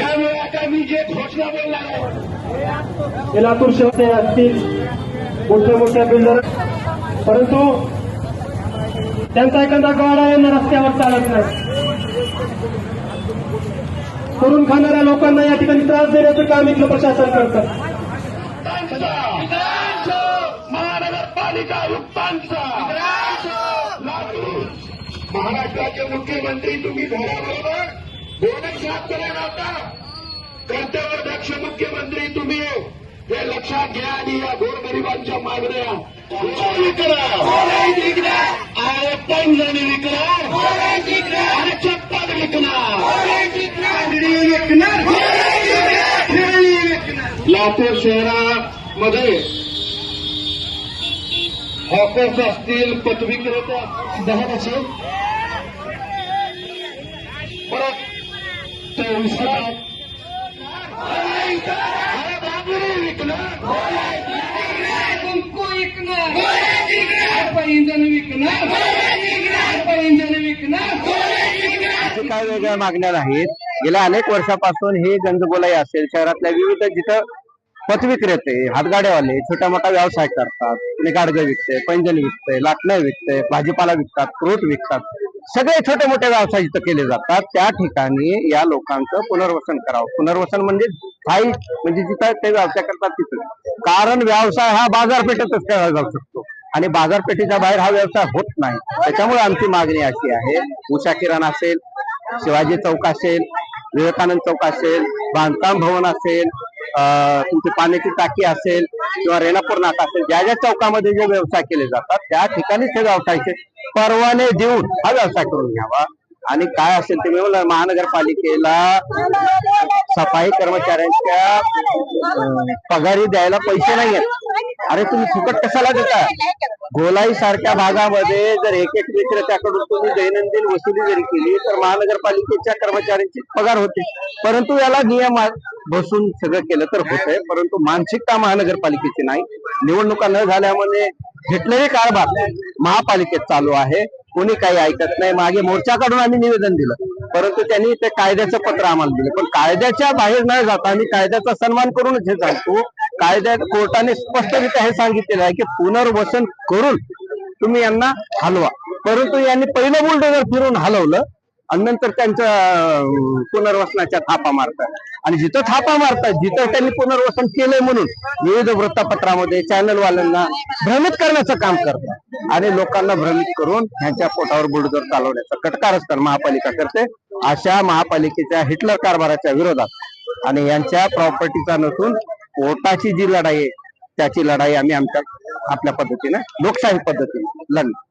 आता मी जे घोषणा बोलणार आहे. हे लातूर शहर असतील मोठ्या मोठ्या बिल्डर परंतु त्यांचा एखादा गाडा यांना रस्त्यावर चालत नाही. करून खाणाऱ्या लोकांना या ठिकाणी त्रास देण्याचं काम इथलं प्रशासन करतं. महानगरपालिका आयुक्तांचा. महाराष्ट्राचे मुख्यमंत्री तुम्ही घराबरोबर बोनस साफ करायला होता. कर्तव्यदक्ष मुख्यमंत्री तुम्ही हो. हे. लक्षात घ्या आणि या गोरगरिबांच्या मागण्या. विकरा. अरे पैंजणी विकरा. अरे चप्पल विकणार. लातूर शहरामध्ये हॉकर्स असतील पथविक्रेते दहा असेल विकणार काय वेगळ्या मागण्या नाहीत. गेल्या अनेक वर्षापासून ही गंजगोलाई असेल. शहरातल्या विविध जिथं पथविक्रेते हातगाड्यावाले छोटा मोठा व्यवसाय करतात. गाडगं विकते पैंजण विकते लाटणं विकते भाजीपाला विकतात फ्रूट विकतात. सगळे छोटे मोठे व्यवसाय जिथं केले जातात. त्या ठिकाणी या लोकांचं पुनर्वसन करावं. पुनर्वसन म्हणजे फाईल म्हणजे जिथं ते व्यवसाय करतात तिथं. कारण व्यवसाय हा बाजारपेठेतच केला जाऊ शकतो. आणि बाजारपेठेच्या बाहेर हा व्यवसाय होत नाही. त्याच्यामुळे आमची मागणी अशी आहे उषा किरण असेल शिवाजी चौक असेल विवेकानंद चौक असेल बांधकाम भवन असेल तुमची पाण्याची टाकी असेल किंवा रेणापूर नाका असेल ज्या ज्या चौकामध्ये जे व्यवसाय केले जातात त्या ठिकाणी ते व्यवसायाचे परवाने देऊन हा व्यवसाय करून घ्यावा. आणि काय असेल ते मी महानगरपालिकेला सफाई कर्मचाऱ्यांच्या पगारी द्यायला पैसे नाही आहेत अरे तुम्ही फुकट कशाला देता? गोलाई सारख्या भागामध्ये जर एक एक विक्रेत्याकडून तुम्ही दैनंदिन वसुली जरी केली तर महानगरपालिकेच्या कर्मचाऱ्यांची पगार होते. परंतु याला नियम बसून सगळं केलं तर होतंय. परंतु मानसिकता महानगरपालिकेची नाही. निवडणुका न झाल्यामुळे घेतलेले कारभार महापालिकेत चालू आहे. कोणी काही ऐकत नाही. मागे मोर्चा काढून आम्ही निवेदन दिलं. परंतु त्यांनी ते कायद्याचं पत्र आम्हाला दिलं. पण कायद्याच्या बाहेर न जाता आम्ही कायद्याचा सन्मान करूनच हे सांगतो कायद्यात कोर्टाने स्पष्टरित्या हे सांगितलेलं आहे की पुनर्वसन करून तुम्ही यांना हलवा. परंतु यांनी पहिलं बुलडोजर फिरून हलवलं. आणि नंतर त्यांच्या पुनर्वसनाच्या थापा मारतात. आणि जिथं थापा मारतात जिथं त्यांनी पुनर्वसन केलंय म्हणून विविध वृत्तपत्रामध्ये चॅनलवाल्यांना भ्रमित करण्याचं काम करतात. आणि लोकांना भ्रमित करून ह्यांच्या पोटावर बुलडोजर चालवण्याचा कटकारच महापालिका करते. अशा महापालिकेच्या हिटलर कारभाराच्या विरोधात आणि यांच्या प्रॉपर्टीचा नसून पोटाची जी लढाई आहे त्याची लढाई आम्ही आमच्या आपल्या पद्धतीने लोकशाही पद्धतीने लढणार.